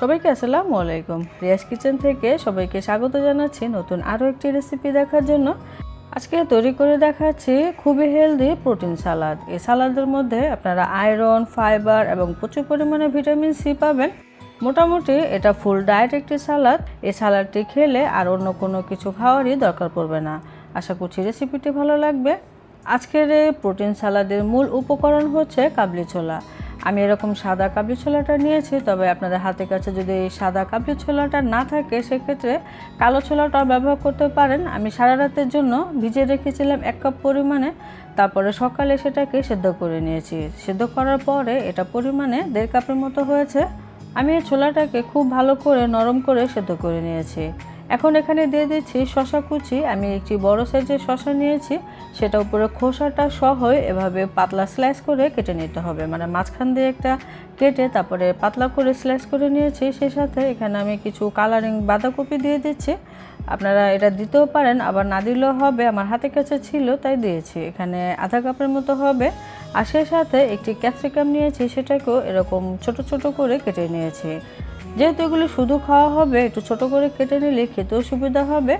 সবাইকে আসসালামু আলাইকুম। রিয়াজ কিচেন থেকে সবাইকে স্বাগত জানাচ্ছি নতুন আরও একটি রেসিপি দেখার জন্য। আজকে তৈরি করে দেখাচ্ছি খুবই হেলদি প্রোটিন সালাদ এই সালাদের মধ্যে আপনারা আয়রন ফাইবার এবং প্রচুর পরিমাণে ভিটামিন সি পাবেন। মোটামুটি এটা ফুল ডায়েট একটি সালাদ এই সালাদটি খেলে আর অন্য কোনো কিছু খাওয়ারই দরকার পড়বে না। আশা করছি রেসিপিটি ভালো লাগবে। আজকের এই প্রোটিন সালাদের মূল উপকরণ হচ্ছে কাবলি ছোলা। আমি এরকম সাদা কাবলি ছোলাটা নিয়েছি, তবে আপনাদের হাতের কাছে যদি সাদা কাবলি ছোলাটা না থাকে, সেক্ষেত্রে কালো ছোলাটাও ব্যবহার করতে পারেন। আমি সারা রাতের জন্য ভিজিয়ে রেখেছিলাম এক কাপ পরিমাণে, তারপরে সকালে সেটাকে সেদ্ধ করে নিয়েছি। সেদ্ধ করার পরে এটা পরিমাণে দেড় কাপের মতো হয়েছে। আমি এই ছোলাটাকে খুব ভালো করে নরম করে সেদ্ধ করে নিয়েছি। এখন এখানে দিয়ে দিচ্ছি শশা কুচি। আমি একটি বড় সাইজের শশা নিয়েছি। সেটা উপরে খোসাটা সহ এভাবে পাতলা স্লাইস করে কেটে নিতে হবে। মানে মাঝখান দিয়ে একটা কেটে তারপরে পাতলা করে স্লাইস করে নিয়েছি। সেই সাথে এখানে আমি কিছু কালারিং বাঁধাকপি দিয়ে দিচ্ছি। আপনারা এটা দিতেও পারেন, আবার না দিলেও হবে। আমার হাতের কাছে ছিল, তাই দিয়েছি। এখানে আধা কাপের মতো হবে। আর সেই সাথে একটি ক্যাপসিকাম নিয়েছি। সেটাকেও এরকম ছোট ছোট করে কেটে নিয়েছি। যেহেতু এগুলো শুধু খাওয়া হবে, একটু ছোট করে কেটে নিলে খেতেও সুবিধা হবে।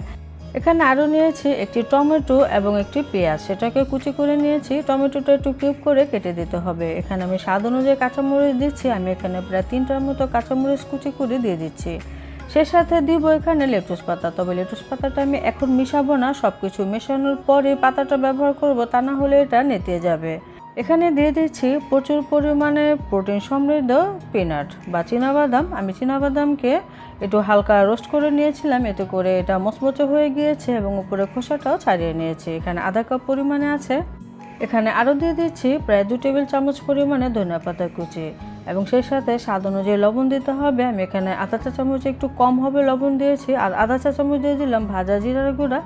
এখানে আরও নিয়েছি একটি টমেটো এবং একটি পেঁয়াজ। সেটাকে কুচি করে নিয়েছি। টমেটোটা একটু কিউব করে কেটে দিতে হবে। এখানে আমি স্বাদ অনুযায়ী কাঁচামরিচ দিচ্ছি। আমি এখানে প্রায় তিনটার মতো কাঁচামরিচ কুচি করে দিয়ে দিচ্ছি। সে সাথে দিব এখানে লেটুস পাতা। তবে লেটুস পাতাটা আমি এখন মিশাবো না। সব কিছু মেশানোর পরে পাতাটা ব্যবহার করব। তা না হলে এটা নেতিয়ে যাবে। এখানে দিয়ে দিচ্ছি প্রচুর পরিমাণে প্রোটিন সমৃদ্ধ পিনাট বা বাদাম আমি বাদামকে একটু হালকা রোস্ট করে নিয়েছিলাম, এতে করে এটা মচমচে হয়ে গিয়েছে এবং উপরে খোসাটাও ছাড়িয়ে নিয়েছি। এখানে আধা কাপ পরিমাণে আছে। এখানে আরও দিয়ে দিচ্ছি প্রায় দু টেবিল চামচ পরিমাণে ধনিয়া পাতা কুচি এবং সেই সাথে স্বাদ অনুযায়ী লবণ দিতে হবে। আমি এখানে আধা চা চামচ একটু কম হবে লবণ দিয়েছি, আর আধা চা চামচ দিয়ে দিলাম ভাজা জিরার গুঁড়া।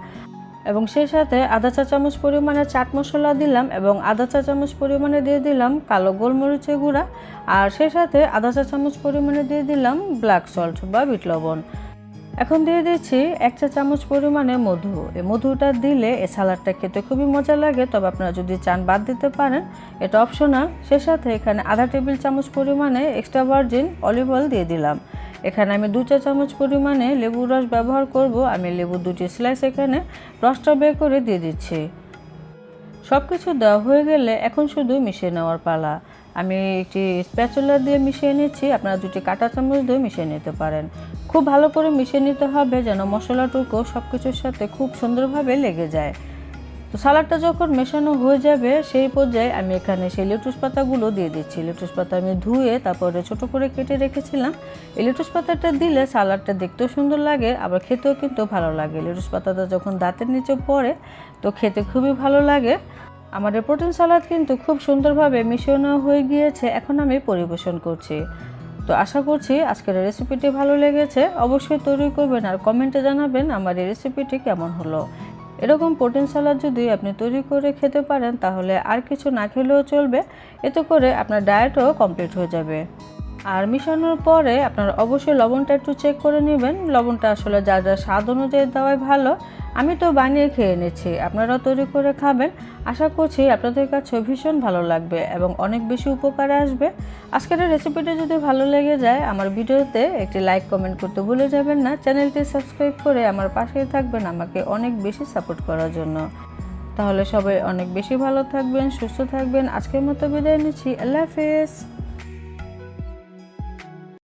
এবং সেই সাথে আধা চা চামচ পরিমাণে চাট মশলা দিলাম এবং আধা চা চামচ পরিমাণে দিয়ে দিলাম কালো গোলমরিচের গুঁড়া। আর সেই সাথে আধা চা চামচ পরিমাণে দিয়ে দিলাম ব্ল্যাক সল্ট বা বিট লবণ। এখন দিয়ে দিচ্ছি এক চা চামচ পরিমাণে মধু। এই মধুটা দিলে এ সালাডটা খেতে খুবই মজা লাগে, তবে আপনারা যদি চান বাদ দিতে পারেন, এটা অপশনাল সে সাথে এখানে আধা টেবিল চামচ পরিমাণে এক্সট্রা ভার্জিন অলিভ অয়েল দিয়ে দিলাম। এখানে আমি দু চা চামচ পরিমাণে লেবুর রস ব্যবহার করব। আমি লেবু দুটি স্লাইস এখানে রসটা বের করে দিয়ে দিচ্ছি। সব কিছু দেওয়া হয়ে গেলে এখন শুধু মিশিয়ে নেওয়ার পালা। আমি একটি স্প্যাচুলা দিয়ে মিশিয়ে নিচ্ছি। আপনারা দুটি কাঁটা চামচ দিয়ে মিশিয়ে নিতে পারেন। খুব ভালো করে মিশিয়ে নিতে হবে যেন মশলাটুকু সব কিছুর সাথে খুব সুন্দরভাবে লেগে যায়। তো সালাডটা যখন মেশানো হয়ে যাবে, সেই পর্যায়ে আমি এখানে সেই লেটুস পাতাগুলো দিয়ে দিচ্ছি। লেটুস পাতা আমি ধুয়ে তারপরে ছোট করে কেটে রেখেছিলাম। এই লেটুস পাতাটা দিলে সালাডটা দেখতেও সুন্দর লাগে, আবার খেতেও কিন্তু ভালো লাগে। লেটুস পাতাটা যখন দাঁতের নিচে পড়ে, তো খেতে খুবই ভালো লাগে। আমাদের প্রোটিন সালাদ কিন্তু খুব সুন্দরভাবে মিশানো হয়ে গিয়েছে, এখন আমি পরিবেশন করছি। তো আশা করছি আজকের রেসিপিটি ভালো লেগেছে। অবশ্যই তৈরি করবেন আর কমেন্টে জানাবেন আমার এই রেসিপিটি কেমন হলো। এরকম প্রোটিন সালাদ যদি আপনি তৈরি করে খেতে পারেন, তাহলে আর কিছু না খেলেও চলবে। এতে করে আপনার ডায়েটও কমপ্লিট হয়ে যাবে। আর মিশানোর পরে আপনারা অবশ্যই লবণটা একটু চেক করে নেবেন। লবণটা আসলে যা যা স্বাদ অনুযায়ী দেওয়াই ভালো। আমি তো বানিয়ে খেয়ে নিচ্ছি আপনারা তৈরি করে খাবেন। আশা করছি আপনাদের কাছে ভীষণ ভালো লাগবে এবং অনেক বেশি উপকারে আসবে। আজকের রেসিপিটা যদি ভালো লেগে যায়, আমার ভিডিওতে একটি লাইক কমেন্ট করতে ভুলে যাবেন না। চ্যানেলটি সাবস্ক্রাইব করে আমার পাশেই থাকবেন আমাকে অনেক বেশি সাপোর্ট করার জন্য। তাহলে সবাই অনেক বেশি ভালো থাকবেন, সুস্থ থাকবেন। আজকের মতো বিদায় নিচ্ছি। আল্লাহ হাফেজ।